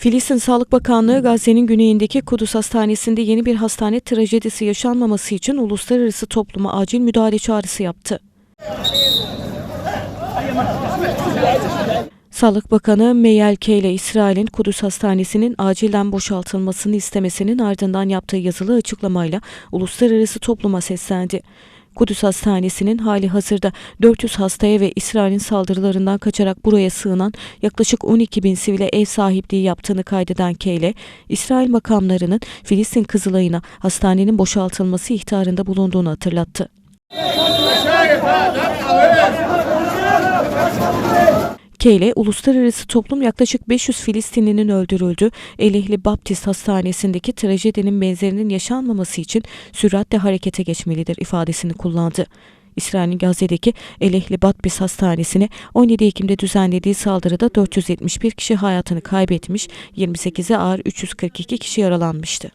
Filistin Sağlık Bakanlığı Gazze'nin güneyindeki Kudüs Hastanesi'nde yeni bir hastane trajedisi yaşanmaması için uluslararası topluma acil müdahale çağrısı yaptı. Sağlık Bakanı Meyel ile İsrail'in Kudüs Hastanesi'nin acilen boşaltılmasını istemesinin ardından yaptığı yazılı açıklamayla uluslararası topluma seslendi. Kudüs Hastanesi'nin hali hazırda 400 hastaya ve İsrail'in saldırılarından kaçarak buraya sığınan yaklaşık 12 bin sivile ev sahipliği yaptığını kaydeden Keyle, İsrail makamlarının Filistin Kızılay'ına hastanenin boşaltılması ihtarında bulunduğunu hatırlattı. Keyle, uluslararası toplum yaklaşık 500 Filistinlinin öldürüldüğü Elihli Baptist Hastanesi'ndeki trajedinin benzerinin yaşanmaması için süratle harekete geçmelidir ifadesini kullandı. İsrail'in Gazze'deki Elihli Baptist Hastanesi'ne 17 Ekim'de düzenlediği saldırıda 471 kişi hayatını kaybetmiş, 28'e ağır 342 kişi yaralanmıştı.